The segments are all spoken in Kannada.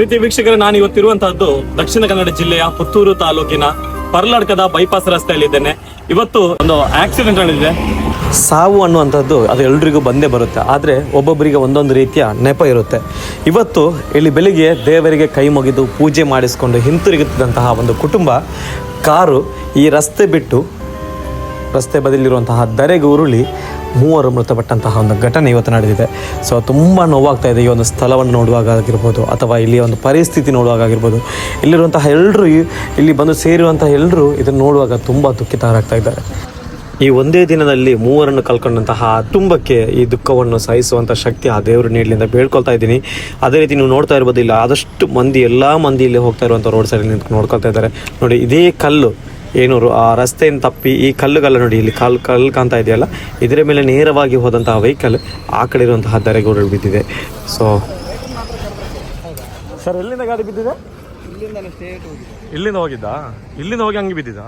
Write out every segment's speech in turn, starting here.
ಪ್ರೀತಿ ವೀಕ್ಷಕರ, ನಾನು ಇವತ್ತಿರುವಂತಹದ್ದು ದಕ್ಷಿಣ ಕನ್ನಡ ಜಿಲ್ಲೆಯ ಪುತ್ತೂರು ತಾಲೂಕಿನ ಪರ್ಲಾಡ್ಕದ ಬೈಪಾಸ್ ರಸ್ತೆಯಲ್ಲಿದ್ದೇನೆ. ಇವತ್ತು ಒಂದು ಆಕ್ಸಿಡೆಂಟ್ ನಡೆದಿದೆ. ಸಾವು ಅನ್ನುವಂಥದ್ದು ಅದು ಎಲ್ರಿಗೂ ಬಂದೇ ಬರುತ್ತೆ. ಆದರೆ ಒಬ್ಬೊಬ್ಬರಿಗೆ ಒಂದೊಂದು ರೀತಿಯ ನೆಪ ಇರುತ್ತೆ. ಇವತ್ತು ಇಲ್ಲಿ ಬೆಳಿಗ್ಗೆ ದೇವರಿಗೆ ಕೈ ಮುಗಿದು ಪೂಜೆ ಮಾಡಿಸಿಕೊಂಡು ಹಿಂತಿರುಗುತ್ತಿದ್ದಂತಹ ಒಂದು ಕುಟುಂಬ, ಕಾರು ಈ ರಸ್ತೆ ಬಿಟ್ಟು ರಸ್ತೆ ಬದಿಲಿರುವಂತಹ ದರೆಗೆ ಉರುಳಿ ಮೂವರು ಮೃತಪಟ್ಟಂತಹ ಒಂದು ಘಟನೆ ಇವತ್ತು ನಡೆದಿದೆ. ಸೊ ತುಂಬ ನೋವಾಗ್ತಾ ಇದೆ ಈ ಒಂದು ಸ್ಥಳವನ್ನು ನೋಡುವಾಗ ಆಗಿರ್ಬೋದು ಅಥವಾ ಇಲ್ಲಿಯ ಒಂದು ಪರಿಸ್ಥಿತಿ ನೋಡುವಾಗ ಆಗಿರ್ಬೋದು. ಇಲ್ಲಿರುವಂತಹ ಎಲ್ಲರೂ ಇಲ್ಲಿ ಬಂದು ಸೇರಿರುವಂತಹ ಎಲ್ಲರೂ ಇದನ್ನು ನೋಡುವಾಗ ತುಂಬ ದುಃಖಿತರಾಗ್ತಾ ಇದ್ದಾರೆ. ಈ ಒಂದೇ ದಿನದಲ್ಲಿ ಮೂವರನ್ನು ಕಲ್ಕೊಂಡಂತಹ ಕುಟುಂಬಕ್ಕೆ ಈ ದುಃಖವನ್ನು ಸಹಿಸುವಂಥ ಶಕ್ತಿ ಆ ದೇವರು ನೀಡಲಿಂದ ಬೇಡ್ಕೊಳ್ತಾ ಇದ್ದೀನಿ. ಅದೇ ರೀತಿ ನೀವು ನೋಡ್ತಾ ಇರ್ಬೋದಿಲ್ಲ, ಆದಷ್ಟು ಮಂದಿ ಎಲ್ಲ ಮಂದಿ ಇಲ್ಲಿ ಹೋಗ್ತಾ ಇರುವಂಥ ರೋಡ್ ಸೈಡ್ ನಿಂತು ನೋಡ್ಕೊಳ್ತಾ ಇದ್ದಾರೆ. ನೋಡಿ, ಇದೇ ಕಲ್ಲು ಏನು ರೋ- ಆ ರಸ್ತೆಯನ್ನು ತಪ್ಪಿ ಈ ಕಲ್ಲುಗಳ ನೋಡಿ ಇಲ್ಲಿ ಕಲ್ಲು ಕಲ್ಲು ಕಾಣ್ತಾ ಇದೆಯಲ್ಲ ಇದರ ಮೇಲೆ ನೇರವಾಗಿ ಹೋದಂತಹ ವೆಹಿಕಲ್ ಆ ಕಡೆ ಇರುವಂತಹ ದರೆಗೋಡು ಬಿದ್ದಿದೆ. ಸೊ ಸರ್ ಎಲ್ಲಿಂದ ಗಾಡಿ ಬಿದ್ದಿದೆ? ಇಲ್ಲಿಂದ ಹೋಗಿದ್ದಾ? ಇಲ್ಲಿಂದ ಹೋಗಿ ಹಂಗೆ ಬಿದ್ದಿದ್ದಾ?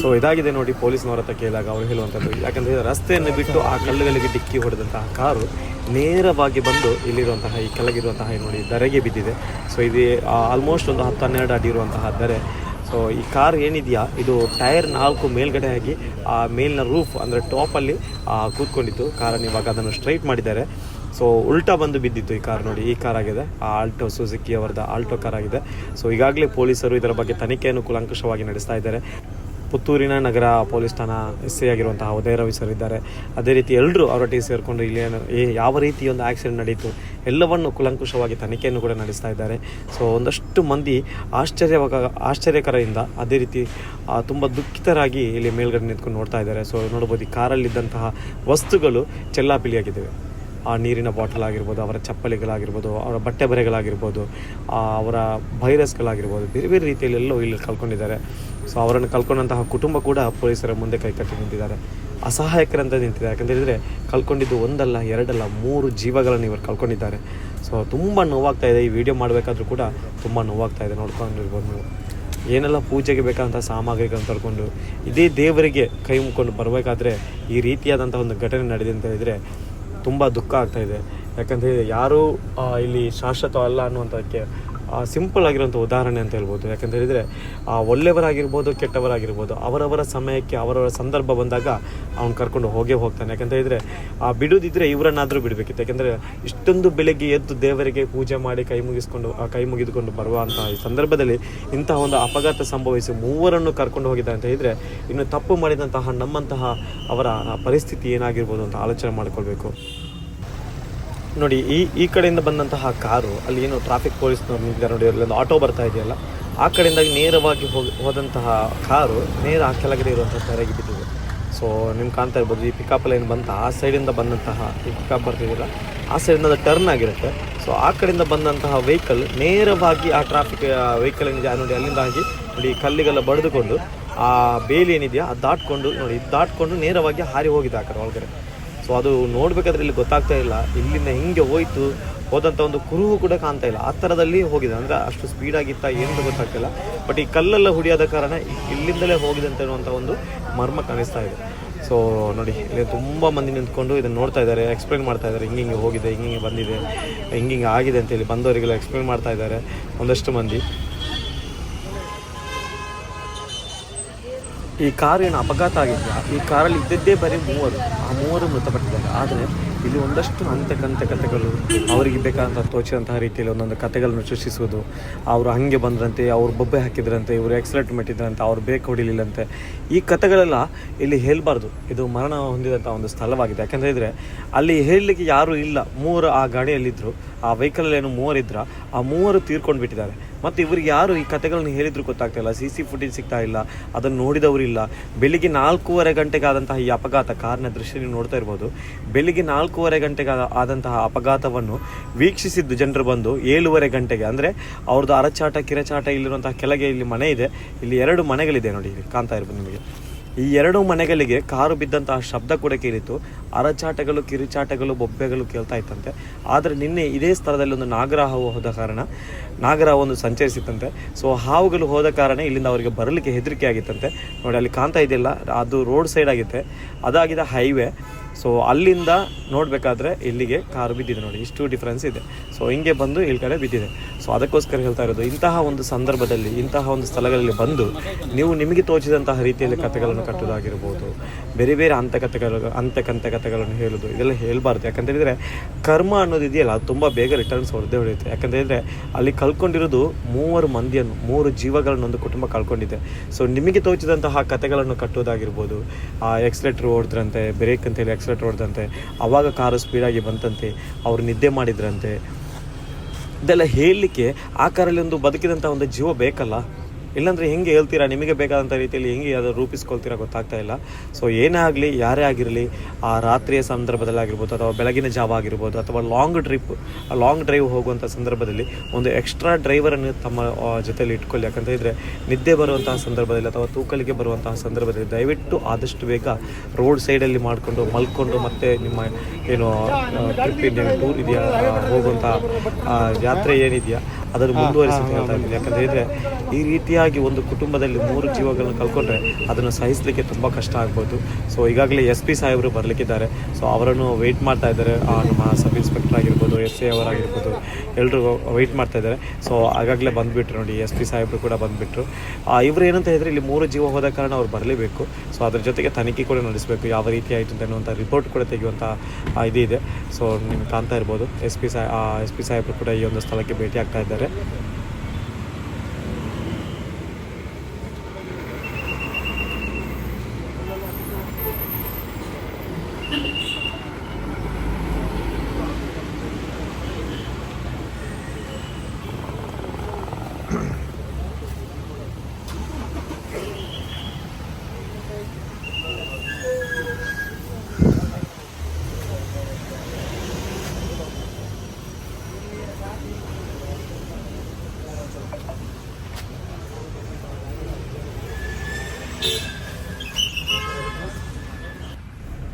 ಸೊ ಇದಾಗಿದೆ ನೋಡಿ ಪೊಲೀಸ್ನವರ ಹತ್ರ ಕೇಳಿದಾಗ ಅವ್ರು ಹೇಳುವಂಥದ್ದು. ಯಾಕಂದರೆ ರಸ್ತೆಯನ್ನು ಬಿಟ್ಟು ಆ ಕಲ್ಲುಗಳಿಗೆ ಡಿಕ್ಕಿ ಹೊಡೆದಂತಹ ಕಾರು ನೇರವಾಗಿ ಬಂದು ಇಲ್ಲಿರುವಂತಹ ಈ ಕೆಳಗಿರುವಂತಹ ನೋಡಿ ದರೆಗೆ ಬಿದ್ದಿದೆ. ಸೊ ಇದು ಆಲ್ಮೋಸ್ಟ್ ಒಂದು ಹತ್ತು ಹನ್ನೆರಡು ಅಡಿ ಇರುವಂತಹ ದರೆ ಸೊ ಈ ಕಾರ್ ಏನಿದೆಯಾ? ಇದು ಟೈರ್ ನಾಲ್ಕು ಮೇಲ್ಗಡೆ ಆಗಿ ಆ ಮೇಲಿನ ರೂಫ್ ಅಂದರೆ ಟಾಪಲ್ಲಿ ಕೂತ್ಕೊಂಡಿತ್ತು. ಕಾರನ್ನು ಇವಾಗ ಅದನ್ನು ಸ್ಟ್ರೈಟ್ ಮಾಡಿದ್ದಾರೆ. ಸೊ ಉಲ್ಟಾ ಬಂದು ಬಿದ್ದಿತ್ತು ಈ ಕಾರ್ ನೋಡಿ. ಈ ಕಾರ್ ಆಗಿದೆ. ಆ ಆಲ್ಟೋ ಸುಜುಕಿ ಅವರದ ಆಲ್ಟೋ ಕಾರ್ ಆಗಿದೆ. ಸೊ ಈಗಾಗಲೇ ಪೊಲೀಸರು ಇದರ ಬಗ್ಗೆ ತನಿಖೆಯನ್ನು ಕೂಲಂಕಷವಾಗಿ ನಡೆಸ್ತಾ ಇದ್ದಾರೆ. ಪುತ್ತೂರಿನ ನಗರ ಪೊಲೀಸ್ ಠಾಣಾ ಎಸ್ ಐ ಆಗಿರುವಂತಹ ಉದಯ ರವಿ ಸರ್ ಇದ್ದಾರೆ. ಅದೇ ರೀತಿ ಎಲ್ಲರೂ ಅವರೊಟ್ಟಿಗೆ ಸೇರಿಕೊಂಡು ಇಲ್ಲಿ ಏನು ಯಾವ ರೀತಿ ಒಂದು ಆಕ್ಸಿಡೆಂಟ್ ನಡೀತು ಎಲ್ಲವನ್ನು ಕುಲಂಕುಷವಾಗಿ ತನಿಖೆಯನ್ನು ಕೂಡ ನಡೆಸ್ತಾ ಇದ್ದಾರೆ. ಸೊ, ಒಂದಷ್ಟು ಮಂದಿ ಆಶ್ಚರ್ಯವಾಗ, ಆಶ್ಚರ್ಯಕರದಿಂದ ಅದೇ ರೀತಿ ತುಂಬ ದುಃಖಿತರಾಗಿ ಇಲ್ಲಿ ಮೇಲ್ಗಡೆ ನಿಂತ್ಕೊಂಡು ನೋಡ್ತಾ ಇದ್ದಾರೆ. ಸೊ, ನೋಡ್ಬೋದು ಈ ಕಾರಲ್ಲಿದ್ದಂತಹ ವಸ್ತುಗಳು ಚೆಲ್ಲಾಪಿಲಿಯಾಗಿದ್ದಾವೆ ಆ ನೀರಿನ ಬಾಟಲ್ ಆಗಿರ್ಬೋದು, ಅವರ ಚಪ್ಪಲಿಗಳಾಗಿರ್ಬೋದು, ಅವರ ಬಟ್ಟೆ ಬರೆಗಳಾಗಿರ್ಬೋದು ಅವರ ವೈರಸ್ಗಳಾಗಿರ್ಬೋದು ಬೇರೆ ಬೇರೆ ರೀತಿಯಲ್ಲಿ ಎಲ್ಲೋ ಇಲ್ಲಿ ಕಳ್ಕೊಂಡಿದ್ದಾರೆ. ಸೊ ಅವರನ್ನು ಕಳ್ಕೊಂಡಂತಹ ಕುಟುಂಬ ಕೂಡ ಪೊಲೀಸರ ಮುಂದೆ ಕೈಕಟ್ಟಿ ನಿಂತಿದ್ದಾರೆ. ಅಸಹಾಯಕರಂತ ನಿಂತಿದ್ದಾರೆ. ಯಾಕಂತ ಹೇಳಿದರೆ ಕಳ್ಕೊಂಡಿದ್ದು ಒಂದಲ್ಲ, ಎರಡಲ್ಲ, ಮೂರು ಜೀವಗಳನ್ನು ಇವರು ಕಳ್ಕೊಂಡಿದ್ದಾರೆ. ಸೊ ತುಂಬ ನೋವಾಗ್ತಾ ಇದೆ. ಈ ವಿಡಿಯೋ ಮಾಡಬೇಕಾದ್ರೂ ಕೂಡ ತುಂಬ ನೋವಾಗ್ತಾ ಇದೆ. ನೋಡ್ಕೊಂಡಿರ್ಬೋದು ನೀವು. ಏನೆಲ್ಲ ಪೂಜೆಗೆ ಬೇಕಾದಂಥ ಸಾಮಗ್ರಿಗಳನ್ನು ತರ್ಕೊಂಡು, ಇದೇ ದೇವರಿಗೆ ಕೈ ಮುಕ್ಕೊಂಡು ಬರಬೇಕಾದ್ರೆ ಈ ರೀತಿಯಾದಂಥ ಒಂದು ಘಟನೆ ನಡೆದಿದೆ ಅಂತ ಹೇಳಿದರೆ ತುಂಬ ದುಃಖ ಆಗ್ತಾ ಇದೆ. ಯಾಕಂತ ಹೇಳಿದರೆ, ಯಾರೂ ಇಲ್ಲಿ ಶಾಶ್ವತ ಅಲ್ಲ ಅನ್ನುವಂಥದ್ದಕ್ಕೆ ಸಿಂಪಲ್ ಆಗಿರುವಂಥ ಉದಾಹರಣೆ ಅಂತ ಹೇಳ್ಬೋದು. ಯಾಕಂತ ಹೇಳಿದರೆ ಒಳ್ಳೆಯವರಾಗಿರ್ಬೋದು, ಕೆಟ್ಟವರಾಗಿರ್ಬೋದು, ಅವರವರ ಸಮಯಕ್ಕೆ, ಅವರವರ ಸಂದರ್ಭ ಬಂದಾಗ ಅವ್ನು ಕರ್ಕೊಂಡು ಹೋಗೇ ಹೋಗ್ತಾನೆ. ಯಾಕಂತ ಹೇಳಿದರೆ, ಆ ಬಿಡುವುದಿದ್ರೆ ಇವರನ್ನಾದರೂ ಬಿಡಬೇಕಿತ್ತು. ಯಾಕೆಂದರೆ, ಇಷ್ಟೊಂದು ಬೆಳಗ್ಗೆ ಎದ್ದು ದೇವರಿಗೆ ಪೂಜೆ ಮಾಡಿ ಕೈ ಮುಗಿಸ್ಕೊಂಡು ಕೈ ಮುಗಿದುಕೊಂಡು ಬರುವಂಥ ಈ ಸಂದರ್ಭದಲ್ಲಿ ಇಂತಹ ಒಂದು ಅಪಘಾತ ಸಂಭವಿಸಿ ಮೂವರನ್ನು ಕರ್ಕೊಂಡು ಹೋಗಿದ್ದ ಅಂತ ಹೇಳಿದರೆ, ಇನ್ನು ತಪ್ಪು ಮಾಡಿದಂತಹ ನಮ್ಮಂತಹ ಅವರ ಪರಿಸ್ಥಿತಿ ಏನಾಗಿರ್ಬೋದು ಅಂತ ಆಲೋಚನೆ ಮಾಡಿಕೊಳ್ಬೇಕು. ನೋಡಿ, ಈ ಈ ಕಡೆಯಿಂದ ಬಂದಂತಹ ಕಾರು, ಅಲ್ಲಿ ಏನು ಟ್ರಾಫಿಕ್ ಪೊಲೀಸ್ ನಿಂತಿದ್ದಾರೆ ನೋಡಿ ಒಂದು ಆಟೋ ಬರ್ತಾ ಇದೆಯಲ್ಲ, ಆ ಕಡೆಯಿಂದ ನೇರವಾಗಿ ಹೋಗಿ, ಹೋದಂತಹ ಕಾರು ನೇರ ಆ ಕೆಳಗಡೆ ಇರುವಂಥ ತೆರೆಗೆ ಬಿದ್ದಿದೆ. ಸೊ ನಿಮ್ಗೆ ಕಾಣ್ತಾ ಇರ್ಬೋದು, ಈ ಪಿಕಪ್ ಲೈನ್ ಬಂತ, ಆ ಸೈಡಿಂದ ಬಂದಂತಹ, ಈ ಪಿಕಪ್ ಬರ್ತಿದಿಲ್ಲ ಆ ಸೈಡಿಂದ ಟರ್ನ್ ಆಗಿರುತ್ತೆ. ಸೊ ಆ ಕಡೆಯಿಂದ ಬಂದಂತಹ ವೆಹಿಕಲ್ ನೇರವಾಗಿ ಆ ಟ್ರಾಫಿಕ್ ವೆಹಿಕಲ್ ಏನಿದೆ ನೋಡಿ, ಅಲ್ಲಿಂದ ಆಗಿ, ನೋಡಿ ಕಲ್ಲಿಗೆಲ್ಲ ಬಡಿದುಕೊಂಡು, ಆ ಬೇಲಿ ಏನಿದೆಯಾ, ಅದು ದಾಟ್ಕೊಂಡು, ನೋಡಿ ದಾಟ್ಕೊಂಡು ನೇರವಾಗಿ ಹಾರಿ ಹೋಗಿದೆ ಆ ಕಡೆ ಒಳಗಡೆ. ಸೊ ಅದು ನೋಡ್ಬೇಕಾದ್ರೆ ಇಲ್ಲಿ ಗೊತ್ತಾಗ್ತಾ ಇಲ್ಲ. ಇಲ್ಲಿಂದ ಹೆಂಗೆ ಹೋಯ್ತು ಹೋದಂಥ ಒಂದು ಕುರುಹು ಕೂಡ ಕಾಣ್ತಾ ಇಲ್ಲ. ಆ ಥರದಲ್ಲಿ ಹೋಗಿದೆ. ಅಂದ್ರೆ ಅಷ್ಟು ಸ್ಪೀಡ್ ಆಗಿತ್ತ ಏನು ಗೊತ್ತಾಗ್ತಿಲ್ಲ. ಬಟ್ ಈ ಕಲ್ಲೆಲ್ಲ ಹುಡಿಯಾದ ಕಾರಣ ಇಲ್ಲಿಂದಲೇ ಹೋಗಿದೆ ಅಂತ ಹೇಳುವಂಥ ಒಂದು ಮರ್ಮ ಕಾಣಿಸ್ತಾ ಇದೆ. ಸೊ ನೋಡಿ, ಇಲ್ಲಿ ತುಂಬ ಮಂದಿ ನಿಂತ್ಕೊಂಡು ಇದನ್ನು ನೋಡ್ತಾ ಇದ್ದಾರೆ ಎಕ್ಸ್ಪ್ಲೈನ್ ಮಾಡ್ತಾ ಇದ್ದಾರೆ. ಹಿಂಗೆ ಹಿಂಗೆ ಹೋಗಿದೆ, ಹಿಂಗೆ ಹಿಂಗೆ ಬಂದಿದೆ, ಹಿಂಗೆ ಹಿಂಗೆ ಆಗಿದೆ ಅಂತೇಳಿ ಬಂದವರಿಗೆಲ್ಲ ಎಕ್ಸ್ಪ್ಲೈನ್ ಮಾಡ್ತಾ ಇದ್ದಾರೆ. ಒಂದಷ್ಟು ಮಂದಿ. ಈ ಕಾರ್ ಏನು ಅಪಘಾತ ಆಗಿದೆಯಾ? ಈ ಕಾರಲ್ಲಿ ಇದ್ದದ್ದೇ ಬರೀ ಮೂವರು. ಆ ಮೂವರು ಮೃತಪಟ್ಟಿದ್ದಾರೆ. ಆದರೆ ಇಲ್ಲಿ ಒಂದಷ್ಟು ಅಂತಕಂತ ಕಥೆಗಳು ಅವರಿಗೆ ಬೇಕಾದಂಥ ತೋಚಿದಂತಹ ರೀತಿಯಲ್ಲಿ ಒಂದೊಂದು ಕಥೆಗಳನ್ನು ಸೃಷ್ಟಿಸುವುದು, ಅವರು ಹಾಗೆ ಬಂದ್ರಂತೆ, ಅವ್ರು ಬೊಬ್ಬೆ ಹಾಕಿದ್ರಂತೆ, ಇವರು ಎಕ್ಸಲೆಟ್ ಮೆಟ್ಟಿದ್ರಂತೆ ಅವ್ರು ಬೇಕು ಹೊಡಿಲಿಲ್ಲಂತೆ. ಈ ಕಥೆಗಳೆಲ್ಲ ಇಲ್ಲಿ ಹೇಳಬಾರ್ದು. ಇದು ಮರಣ ಹೊಂದಿದಂಥ ಒಂದು ಸ್ಥಳವಾಗಿದೆ. ಯಾಕಂತ ಇದ್ರೆ ಅಲ್ಲಿ ಹೇಳಲಿಕ್ಕೆ ಯಾರೂ ಇಲ್ಲ. ಮೂವರು ಆ ಗಾಡಿಯಲ್ಲಿದ್ದರು ಆ ವೆಹಿಕಲಲ್ಲಿ ಏನು ಮೂವರಿದ್ರ. ಆ ಮೂವರು ತೀರ್ಕೊಂಡು ಬಿಟ್ಟಿದ್ದಾರೆ ಮತ್ತು ಇವ್ರಿಗೆ ಯಾರು ಈ ಕಥೆಗಳನ್ನ ಹೇಳಿದ್ರು ಗೊತ್ತಾಗ್ತಾ ಇಲ್ಲ ಸಿ ಸಿ ಫುಟೇಜ್ ಸಿಗ್ತಾ ಇಲ್ಲ, ಅದನ್ನು ನೋಡಿದವರಿಲ್ಲ ಬೆಳಿಗ್ಗೆ ನಾಲ್ಕೂವರೆ ಗಂಟೆಗೆ ಆದಂತಹ ಈ ಅಪಘಾತ, ಕಾರ್ನ ದೃಶ್ಯ ನೀವು ನೋಡ್ತಾ ಇರ್ಬೋದು. ಬೆಳಿಗ್ಗೆ ನಾಲ್ಕೂವರೆ ಗಂಟೆಗೆ ಆದ- ಆದಂತಹ ಅಪಘಾತವನ್ನು ವೀಕ್ಷಿಸಿದ್ದು ಜನರು ಬಂದು ಏಳುವರೆ ಗಂಟೆಗೆ. ಅಂದರೆ ಅವ್ರದ್ದು ಅರಚಾಟ, ಕಿರಚಾಟ ಇಲ್ಲಿರುವಂತಹ ಕೆಳಗೆ ಇಲ್ಲಿ ಮನೆ ಇದೆ. ಇಲ್ಲಿ ಎರಡು ಮನೆಗಳಿದೆ ನೋಡಿ, ಇಲ್ಲಿ ಕಾಣ್ತಾ ಇರ್ಬೋದು ನಿಮಗೆ. ಈ ಎರಡು ಮನೆಗಳಿಗೆ ಕಾರು ಬಿದ್ದಂತಹ ಶಬ್ದ ಕೂಡ ಕೇಳಿತ್ತು. ಅರಚಾಟಗಳು, ಕಿರುಚಾಟಗಳು, ಬೊಬ್ಬೆಗಳು ಕೇಳ್ತಾ ಇತ್ತಂತೆ. ಆದರೆ ನಿನ್ನೆ ಇದೇ ಸ್ಥಳದಲ್ಲಿ ಒಂದು ನಾಗರ ಹೋದ ಕಾರಣ ನಾಗರ ಒಂದು ಸಂಚರಿಸಿತ್ತಂತೆ. ಸೊ ಹಾವುಗಳು ಹೋದ ಕಾರಣ ಇಲ್ಲಿಂದ ಅವರಿಗೆ ಬರಲಿಕ್ಕೆ ಹೆದರಿಕೆ ಆಗಿತ್ತಂತೆ. ನೋಡಿ, ಅಲ್ಲಿ ಕಾಣ್ತಾ ಇದೆಯಲ್ಲ, ಅದು ರೋಡ್ ಸೈಡ್ ಆಗಿತ್ತೆ. ಅದಾಗಿದೆ ಹೈವೇ ಸೊ ಅಲ್ಲಿಂದ ನೋಡಬೇಕಾದ್ರೆ ಇಲ್ಲಿಗೆ ಕಾರು ಬಿದ್ದಿದೆ ನೋಡಿ, ಇಷ್ಟು ಡಿಫ್ರೆನ್ಸ್ ಇದೆ. ಸೊ ಹಿಂಗೆ ಬಂದು ಇಲ್ಲಿ ಕಡೆ ಬಿದ್ದಿದೆ. ಸೊ ಅದಕ್ಕೋಸ್ಕರ ಹೇಳ್ತಾ ಇರೋದು, ಇಂತಹ ಒಂದು ಸಂದರ್ಭದಲ್ಲಿ, ಇಂತಹ ಒಂದು ಸ್ಥಳಗಳಲ್ಲಿ ಬಂದು ನೀವು ನಿಮಗೆ ತೋಚಿದಂತಹ ರೀತಿಯಲ್ಲಿ ಕಥೆಗಳನ್ನು ಕಟ್ಟೋದಾಗಿರ್ಬೋದು, ಬೇರೆ ಬೇರೆ ಅಂತಕಥೆಗಳು ಕಥೆಗಳು ಕಥೆಗಳನ್ನು ಹೇಳೋದು, ಇದೆಲ್ಲ ಹೇಳಬಾರ್ದು. ಯಾಕಂತ ಹೇಳಿದರೆ, ಕರ್ಮ ಅನ್ನೋದು ಇದೆಯಲ್ಲ, ಅದು ತುಂಬ ಬೇಗ ರಿಟರ್ನ್ಸ್ ಹೊಡೆದೇ ಹೊಡೆಯುತ್ತೆ ಯಾಕಂತ ಹೇಳಿದ್ರೆ, ಅಲ್ಲಿ ಕಳ್ಕೊಂಡಿರೋದು ಮೂವರು ಮಂದಿಯನ್ನು, ಮೂರು ಜೀವಗಳನ್ನು ಒಂದು ಕುಟುಂಬ ಕಳ್ಕೊಂಡಿದೆ. ಸೊ ನಿಮಗೆ ತೋಚಿದಂತಹ ಕಥೆಗಳನ್ನು ಕಟ್ಟೋದಾಗಿರ್ಬೋದು, ಆ ಎಕ್ಸ್ಲೆಟ್ರ್ ಹೊಡೆದ್ರಂತೆ ಬ್ರೇಕ್ ಅಂತೇಳಿ ಎಕ್ಸ್ಲೇಟ್ರ್ ಹೊಡೆದಂತೆ ಆವಾಗ ಕಾರು ಸ್ಪೀಡಾಗಿ ಬಂತಂತೆ, ಅವರು ನಿದ್ದೆ ಮಾಡಿದ್ರಂತೆ. ಇದೆಲ್ಲ ಹೇಳಲಿಕ್ಕೆ ಆ ಕಾರಲ್ಲಿ ಒಂದು ಬದುಕಿದಂಥ ಒಂದು ಜೀವ ಬೇಕಲ್ಲ? ಇಲ್ಲಾಂದ್ರೆ ಹೆಂಗೆ ಹೇಳ್ತೀರಾ, ನಿಮಗೆ ಬೇಕಾದಂಥ ರೀತಿಯಲ್ಲಿ ಹೆಂಗೆ ಅದು ರೂಪಿಸ್ಕೊಳ್ತೀರಾ ಗೊತ್ತಾಗ್ತಾ ಇಲ್ಲ. ಸೊ ಏನೇ ಆಗಲಿ, ಯಾರೇ ಆಗಿರಲಿ, ಆ ರಾತ್ರಿಯ ಸಂದರ್ಭದಲ್ಲಿ ಆಗಿರ್ಬೋದು ಅಥವಾ ಬೆಳಗಿನ ಜಾವ ಆಗಿರ್ಬೋದು ಅಥವಾ ಲಾಂಗ್ ಟ್ರಿಪ್ ಲಾಂಗ್ ಡ್ರೈವ್ ಹೋಗುವಂಥ ಸಂದರ್ಭದಲ್ಲಿ ಒಂದು ಎಕ್ಸ್ಟ್ರಾ ಡ್ರೈವರನ್ನು ತಮ್ಮ ಜೊತೆಯಲ್ಲಿ ಇಟ್ಕೊಳ್ಳಿ. ಯಾಕಂತ ಹೇಳಿದರೆ ನಿದ್ದೆ ಬರುವಂತಹ ಸಂದರ್ಭದಲ್ಲಿ ಅಥವಾ ತೂಕಲಿಗೆ ಬರುವಂತಹ ಸಂದರ್ಭದಲ್ಲಿ ದಯವಿಟ್ಟು ಆದಷ್ಟು ಬೇಗ ರೋಡ್ ಸೈಡಲ್ಲಿ ಮಾಡಿಕೊಂಡು ಮಲ್ಕೊಂಡು ಮತ್ತೆ ನಿಮ್ಮ ಏನು ಟ್ರಿಪ್ ಇದೆಯಾ ಟೂರ್ ಇದೆಯಾ ಹೋಗುವಂಥ ಯಾತ್ರೆ ಏನಿದೆಯಾ ಅದನ್ನು ಮುಂದುವರಿಸಿ ಅಂತ ಹೇಳ್ತಾ ಇದ್ದೀನಿ ಯಾಕಂತ ಹೇಳಿದ್ರೆ ಈ ರೀತಿಯಾಗಿ ಒಂದು ಕುಟುಂಬದಲ್ಲಿ ಮೂರು ಜೀವಗಳನ್ನು ಕಳ್ಕೊಂಡ್ರೆ ಅದನ್ನು ಸಹಿಸಲಿಕ್ಕೆ ತುಂಬ ಕಷ್ಟ ಆಗ್ಬೋದು. ಸೊ ಈಗಾಗಲೇ ಎಸ್ ಪಿ ಸಾಹೇಬರು ಬರಲಿಕ್ಕಿದ್ದಾರೆ. ಸೊ ಅವರನ್ನು ವೆಯ್ಟ್ ಮಾಡ್ತಾ ಇದ್ದಾರೆ. ಆ, ನಮ್ಮ ಸಬ್ ಇನ್ಸ್ಪೆಕ್ಟರ್ ಆಗಿರ್ಬೋದು ಎಸ್ ಎ ಅವರಾಗಿರ್ಬೋದು. ಎಲ್ಲರೂ ವೆಯ್ಟ್ ಮಾಡ್ತಾ ಇದ್ದಾರೆ. ಸೊ ಆಗಾಗಲೇ ಬಂದುಬಿಟ್ರು ನೋಡಿ, ಎಸ್ ಪಿ ಸಾಹೇಬರು ಕೂಡ ಬಂದುಬಿಟ್ರು. ಇವರು ಏನಂತ ಹೇಳಿದ್ರೆ ಇಲ್ಲಿ ಮೂರು ಜೀವ ಹೋದ ಕಾರಣ ಅವ್ರು ಬರಲೇಬೇಕು. ಸೊ ಅದ್ರ ಜೊತೆಗೆ ತನಿಖೆ ಕೂಡ ನಡೆಸಬೇಕು. ಯಾವ ರೀತಿ ಆಯಿತು ಅಂತ ಅನ್ನುವಂಥ ರಿಪೋರ್ಟ್ ಕೂಡ ತೆಗೆಯುವಂಥ ಇದು ಇದೆ ಸೊ ನಿಮ್ಗೆ ಕಾಣ್ತಾ ಇರ್ಬೋದು. ಎಸ್ ಪಿ ಸಾ ಎಸ್ ಪಿ ಸಾಹೇಬರು ಕೂಡ ಈ ಒಂದು ಸ್ಥಳಕ್ಕೆ ಭೇಟಿ ಆಗ್ತಾ ಇದ್ದಾರೆ.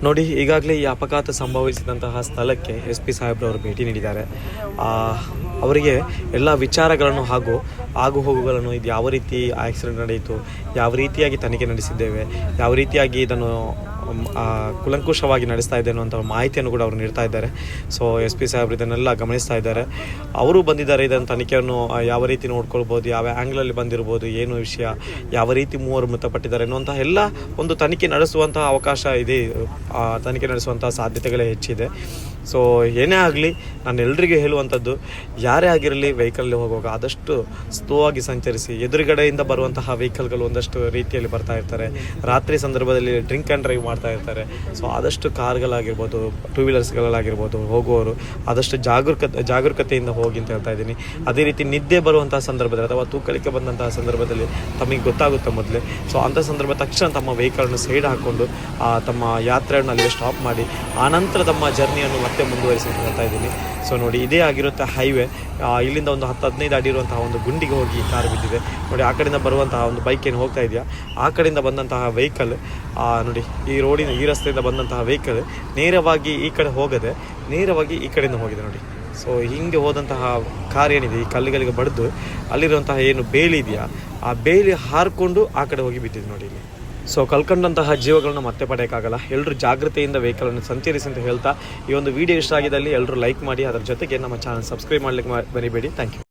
ನೋಡಿ, ಈಗಾಗಲೇ ಈ ಅಪಘಾತ ಸಂಭವಿಸಿದಂತಹ ಸ್ಥಳಕ್ಕೆ ಎಸ್ ಪಿ ಸಾಹೇಬ್ರವರು ಭೇಟಿ ನೀಡಿದ್ದಾರೆ. ಅವರಿಗೆ ಎಲ್ಲ ವಿಚಾರಗಳನ್ನು ಹಾಗೂ ಆಗು ಹೋಗುಗಳನ್ನು ಇದು ಯಾವ ರೀತಿ ಆಕ್ಸಿಡೆಂಟ್ ನಡೆಯಿತು, ಯಾವ ರೀತಿಯಾಗಿ ತನಿಖೆ ನಡೆಸಿದ್ದೇವೆ, ಯಾವ ರೀತಿಯಾಗಿ ಇದನ್ನು ಕುಲಂಕುಷವಾಗಿ ನಡೆಸ್ತಾ ಇದೆ ಅನ್ನುವಂಥ ಮಾಹಿತಿಯನ್ನು ಕೂಡ ಅವರು ನೀಡ್ತಾ ಇದ್ದಾರೆ. ಸೊ ಎಸ್ ಪಿ ಸಾಹೇಬ್ರು ಇದನ್ನೆಲ್ಲ ಗಮನಿಸ್ತಾ ಇದ್ದಾರೆ. ಅವರು ಬಂದಿದ್ದಾರೆ ಇದನ್ನು ತನಿಖೆಯನ್ನು ಯಾವ ರೀತಿ ನೋಡ್ಕೊಳ್ಬೋದು, ಯಾವ ಆ್ಯಂಗ್ಲಲ್ಲಿ ಬಂದಿರ್ಬೋದು, ಏನು ವಿಷಯ, ಯಾವ ರೀತಿ ಮೂವರು ಮೃತಪಟ್ಟಿದ್ದಾರೆ ಅನ್ನುವಂಥ ಎಲ್ಲ ಒಂದು ತನಿಖೆ ನಡೆಸುವಂತಹ ಅವಕಾಶ ಇದೆ. ತನಿಖೆ ನಡೆಸುವಂಥ ಸಾಧ್ಯತೆಗಳೇ ಹೆಚ್ಚಿದೆ. ಸೊ ಏನೇ ಆಗಲಿ, ನಾನು ಎಲ್ರಿಗೂ ಹೇಳುವಂಥದ್ದು, ಯಾರೇ ಆಗಿರಲಿ ವೆಹಿಕಲ್ ಹೋಗುವಾಗ ಆದಷ್ಟು ಸ್ಲೋ ಆಗಿ ಸಂಚರಿಸಿ, ಎದುರುಗಡೆಯಿಂದ ಬರುವಂತಹ ವೆಹಿಕಲ್ಗಳು ಒಂದಷ್ಟು ರೀತಿಯಲ್ಲಿ ಬರ್ತಾ ಇರ್ತಾರೆ. ರಾತ್ರಿ ಸಂದರ್ಭದಲ್ಲಿ ಡ್ರಿಂಕ್ ಆ್ಯಂಡ್ ಡ್ರೈವ್ ಮಾಡ್ತಾ ಇರ್ತಾರೆ. ಸೊ ಆದಷ್ಟು ಕಾರ್ಗಳಾಗಿರ್ಬೋದು ಟೂ ವೀಲರ್ಸ್ಗಳಾಗಿರ್ಬೋದು ಹೋಗುವವರು ಆದಷ್ಟು ಜಾಗರೂಕತೆ ಜಾಗರೂಕತೆಯಿಂದ ಹೋಗಿ ಅಂತ ಹೇಳ್ತಾ ಇದ್ದೀನಿ. ಅದೇ ರೀತಿ ನಿದ್ದೆ ಬರುವಂತಹ ಸಂದರ್ಭದಲ್ಲಿ ಅಥವಾ ತೂಕಲಿಕ್ಕೆ ಬಂದಂತಹ ಸಂದರ್ಭದಲ್ಲಿ ತಮಗೆ ಗೊತ್ತಾಗುತ್ತೆ ಮೊದಲೇ. ಸೊ ಅಂಥ ಸಂದರ್ಭ ತಕ್ಷಣ ತಮ್ಮ ವೆಹಿಕಲ್ನ ಸೈಡ್ ಹಾಕ್ಕೊಂಡು ತಮ್ಮ ಯಾತ್ರೆಯನ್ನು ಅಲ್ಲಿ ಸ್ಟಾಪ್ ಮಾಡಿ ಆನಂತರ ತಮ್ಮ ಜರ್ನಿಯನ್ನು ಮತ್ತೆ ಮುಂದುವರಿಸಿ ಅಂತ ಹೇಳ್ತಾ ಇದ್ದೀನಿ. ಸೊ ನೋಡಿ, ಇದೇ ಆಗಿರುತ್ತೆ ಹೈವೇ ಇಲ್ಲಿಂದ ಒಂದು ಹತ್ತು, ಹದಿನೈದು ಅಡಿ ಇರುವಂತಹ ಒಂದು ಗುಂಡಿಗೆ ಹೋಗಿ ಕಾರ್ ಬಿದ್ದಿದೆ. ನೋಡಿ, ಆ ಕಡೆಯಿಂದ ಬರುವಂತಹ ಒಂದು ಬೈಕ್ ಏನು ಹೋಗ್ತಾ ಇದೆಯಾ? ಆ ಕಡೆಯಿಂದ ಬಂದಂತಹ ವೆಹಿಕಲ್ ನೋಡಿ, ಈ ರೋಡಿನ ಈ ರಸ್ತೆಯಿಂದ ಬಂದಂತಹ ವೆಹಿಕಲ್ ನೇರವಾಗಿ ಈ ಕಡೆ ಹೋಗದೆ ನೇರವಾಗಿ ಈ ಕಡೆಯಿಂದ ಹೋಗಿದೆ ನೋಡಿ. ಸೊ ಹಿಂಗೆ ಹೋದಂತಹ ಕಾರ್ ಏನಿದೆ, ಈ ಕಲ್ಲುಗಳಿಗೆ ಬಡಿದು ಅಲ್ಲಿರುವಂತಹ ಏನು ಬೇಲಿ ಇದೆಯಾ, ಆ ಬೇಲಿ ಹಾರಿಕೊಂಡು ಆ ಕಡೆ ಹೋಗಿ ಬಿದ್ದಿದೆ ನೋಡಿ ಇಲ್ಲಿ. ಸೊ ಕಲ್ಕೊಂಡಂತಹ ಜೀವಗಳನ್ನು ಮತ್ತೆ ಪಡೆಯೋಕ್ಕಾಗಲ್ಲ. ಎಲ್ಲರೂ ಜಾಗೃತೆಯಿಂದ ವೆಹಿಕಲನ್ನು ಸಂಚರಿಸಿ ಅಂತ ಹೇಳ್ತಾ ಈ ಒಂದು ವಿಡಿಯೋ ಇಷ್ಟ ಆಗಿದ್ದಲ್ಲಿ ಎಲ್ಲರೂ ಲೈಕ್ ಮಾಡಿ, ಅದರ ಜೊತೆಗೆ ನಮ್ಮ ಚಾನಲ್ ಸಬ್ಸ್ಕ್ರೈಬ್ ಮಾಡ್ಲಿಕ್ಕೆ ಮರಿಬೇಡಿ. Thank you